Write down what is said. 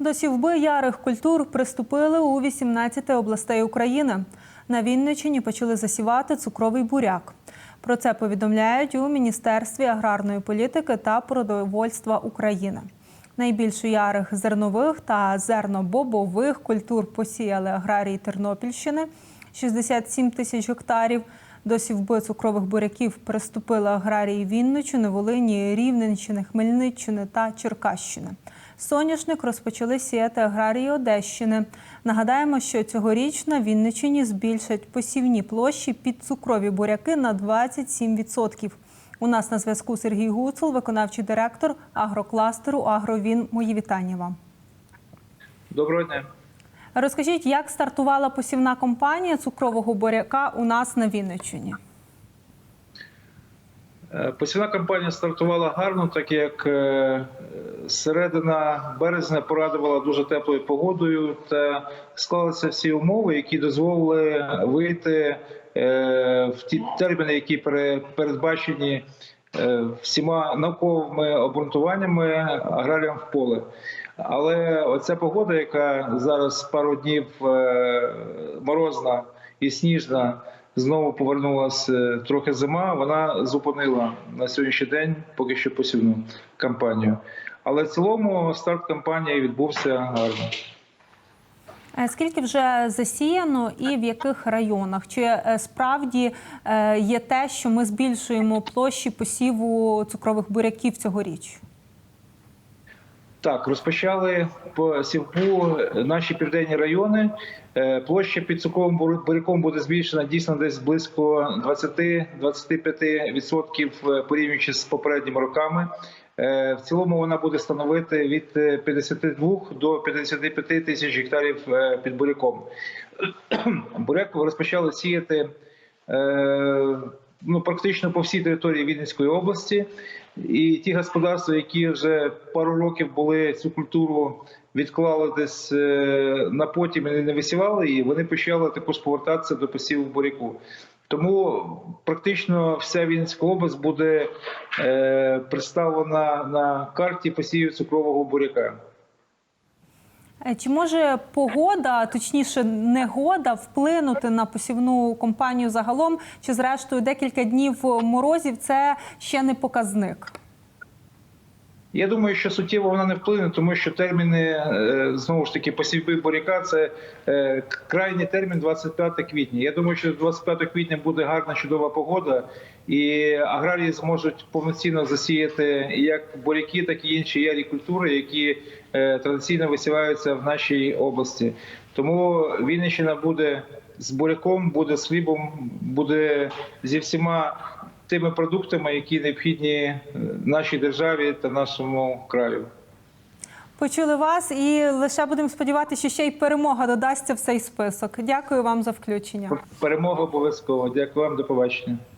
До сівби ярих культур приступили у 18 областей України. На Вінниччині почали засівати цукровий буряк. Про це повідомляють у Міністерстві аграрної політики та продовольства України. Найбільше ярих зернових та зернобобових культур посіяли аграрії Тернопільщини 67 тисяч гектарів. До сівби цукрових буряків приступили аграрії Вінниччини, Волині, Рівненщини, Хмельниччини та Черкащини. Соняшник розпочали сіяти аграрії Одещини. Нагадаємо, що цьогоріч на Вінниччині збільшать посівні площі під цукрові буряки на 27%. У нас на зв'язку Сергій Гуцул, виконавчий директор агрокластеру Агровін. Мої вітання вам. Доброго дня. Розкажіть, як стартувала посівна кампанія цукрового буряка у нас на Вінниччині? Е, Посівна кампанія стартувала гарно, так як е, середина березня порадувала дуже теплою погодою та склалися всі умови, які дозволили вийти е, в ті терміни, які передбачені е, всіма науковими обґрунтуваннями аграріям в поле. Але оця погода, яка зараз пару днів е, морозна і сніжна, знову повернулася трохи зима. Вона зупинила на сьогоднішній день поки що посівну кампанію. Але в цілому старт кампанії відбувся гарно. Е, Скільки вже засіяно і в яких районах? Чи е, справді е, є те, що ми збільшуємо площі посіву цукрових буряків цьогоріч? Так, розпочали по сівку наші південні райони. Площа під цукровим буряком буде збільшена дійсно десь близько 20-25% е, порівнюючи з попередніми роками. Е, В цілому вона буде становити від е, 52 до 55 тисяч гектарів е, під буряком. Буряк розпочали сіяти е, ну, практично по всій території Вінницької області. І ті господарства, які вже пару років були цю культуру відклали десь е, на потім і не висівали її, вони почали також повертатися до посіву буряку. Тому практично вся Вінницька область буде е, представлена на карті посівів цукрового буряка. Е, Чи може погода, точніше, негода, вплинути на посівну компанію загалом? Чи зрештою декілька днів морозів це ще не показник? Я думаю, що суттєво вона не вплине, тому що терміни е, знову ж таки посівби буряка це е, крайній термін 25 квітня. Я думаю, що 25 квітня буде гарна чудова погода, і аграрії зможуть повноцінно засіяти як буряки, так і інші ярі культури, які е, традиційно висіваються в нашій області. Тому Вінниччина буде з буряком, буде з хлібом, буде зі всіма тими продуктами, які необхідні нашій державі та нашому краю. Почули вас і лише будемо сподіватися, що ще й перемога додасться в цей список. Дякую вам за включення. Перемога обов'язково. Дякую вам, до побачення.